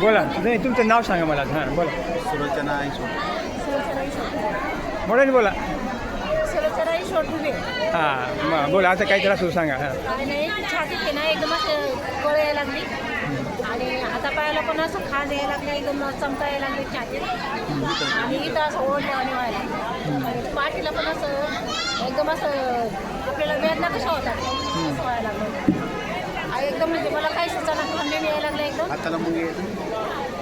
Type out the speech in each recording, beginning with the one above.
बोला. नाही तुमचं नाव सांगा मला. हां बोला. सुलोचना ईश्वर मोठ्याने बोला सुलोचना ईश्वर डुबे हां मग बोला. आता काही त्रास होतो सांगा. हां. आणि नाही छातीत आहे ना एकदम असं कळ यायला लागली. आणि हातापायाला पण असं खाज यायला लागला एकदम चमका यायला लागली छातीत आणि इथं असं आणि व्हायला लागलं. आणि पाठीला पण असं एकदम असं आपल्याला वेदना कशा होतात? असं व्हायला लागलं. आणि एकदम म्हणजे मला काही सुचाना खंडणी यायला हाताला मुंगे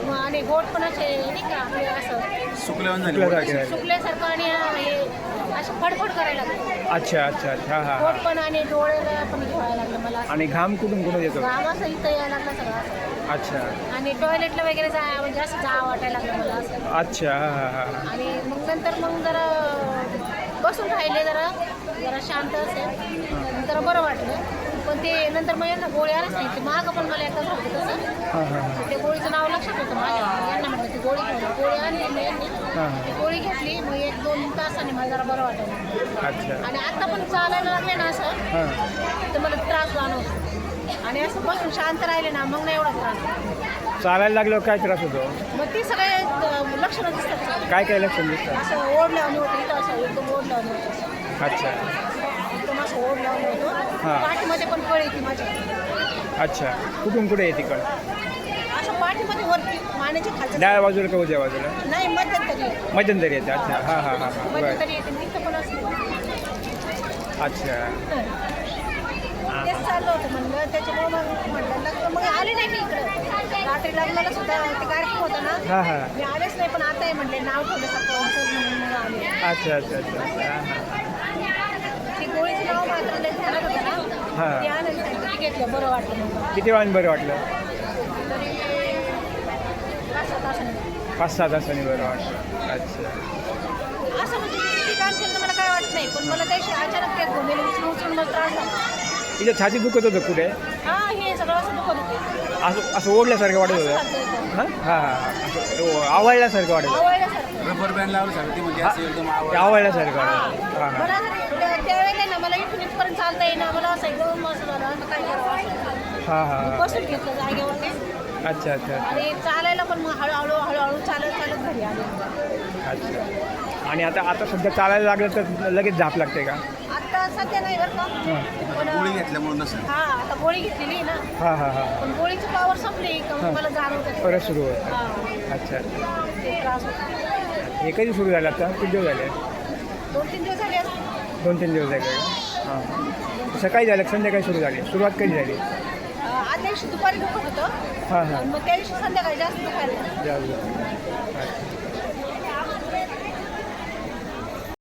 मग आणि गोट पण असे नाही का आपले असं सुकल्यावर झाली. सुकल्यासारखे झाले. सुकल्यासारखं आणि हे असं फडफड करायला लागलं. अच्छा अच्छा अच्छा. हां हां पण आणि डोळ्याला पण घ्यायला लागलं मला असं. आणि घाम कुठून कुठून येतो? घाम असं इथं यायला लागला सगळं असं. अच्छा. आणि टॉयलेटला वगैरे जा म्हणजे असं जा वाटायला लागलं मला असं. अच्छा हां हां हां. आणि मग नंतर मग जरा बसून राहिले जरा जरा शांत असेल जरा बरं वाटलं. पण ते नंतर मग यांना गोळी नाही ते मागं पण मला एकदा झालं तसं. हां हां हां. ते गोळीचं नाव लक्षात होतं माझ्या. यांना म्हटलं ती गोळी घेऊन गोळी आणली मग यांनी. हां ती गोळी घेतली. मग एक दोन तासाने मला जरा बरं वाटायला अच्छा. आणि आता पण चालायला लागले ना असं हां. तर मला त्रास जाणवतो. आणि असं बसून शांत राहिले ना मग नाही एवढा त्रास चालायला लागल्यावर काय त्रास होतो? मग ती सगळे अ, लक्षणं दिसतात. काय काय लक्षण दिसतं असं ओढ लावणी होतं इथं असं एकदम ओढ लावणी होतं. अच्छा. एकदम असं ओढ लावणी होतं. हां. पाठीमध्ये पण कळ येते माझ्या अच्छा. कुठून कुठे येते कळ? असं पाठीमध्ये वरती मानेच्या खालच्या डाव्या बाजूला का उजव्या बाजूला? नाही मध्यंतरी मध्यंतरी येते. अच्छा. हां हां हां हां. बरं. मध्यंतरी येते. पण असं अच्छा. तेच चाललं होतं म्हणलं. त्याच्यामुळे मग म्हटलं लग्न मग आले नाही मी इकडं. रात्री लग्नाला सुद्धा ते कार्यक्रम होता ना. हां हां. मी आलेच नाही पण आता नाव ठेवलं सकाळचं म्हणून मग आले. अच्छा अच्छा अच्छा अच्छा. हां हां ती गोळीचं नाव मात्र लय ध्यानात होतं ना हां. घेतलं? बरं वाटलं. किती वेळाने बरं वाटलं? पाच सहा तासांनी बरं वाटलं. अच्छा. असं म्हणजे मी किती काम केलं तर मला काय वाटत नाही. पण मला त्याशी अचानक ते घुमेल उचलून उचलून मला त्रास झाला. इथं छाती दुखत होतं कुठे? हा हे सगळं असं दुखत होते. असं असं ओढल्यासारखं वाटत असं होतं. एकदम. हां? हां हां असं ओ, आवळल्यासारखं वाटत होतं. आवळल्यासारखं. रबर बँड लावलं सगळं ते म्हणजे असं एकदम ते आवड आवळल्यासारखं वाटत होतं. हां हां. मला असं त्या- त्यावेळेला ना मला इथून इथपर्यंत चालता येईना. मला असं एकदम असं झालं. आता काय करावं असं. हां हां हां. बसून घेतलं जागेवरती. अच्छा अच्छा. आणि चालायला पण मग हळूहळू हळूहळू चालत चालत घरी आले. अच्छा. आणि आता आता सध्या चालायला लागलं तर लगेच झाप लागते का? आता सध्या नाही बरं का. पण गोळी घेतल्यामुळे नसेल. हा आता गोळी घेतलेली ना. हां हां हां. पण गोळीची पावर संपली का मग मला जाणवत परत सुरू होतं हा. अच्छा. ते त्रास होतो. हे कधी सुरू झालं आता? किती दिवस झाले? दोन तीन दिवस झाले असतील. दोन तीन दिवस झाले. हां. सकाळी झालं का संध्याकाळी सुरू झाली? सुरुवात कधी झाली? अं, आदल्या दिवशी दुपारी दुखत होतं. हां हां. मग त्या दिवशी संध्याकाळी जास्त दुखायला लागलं. जाऊ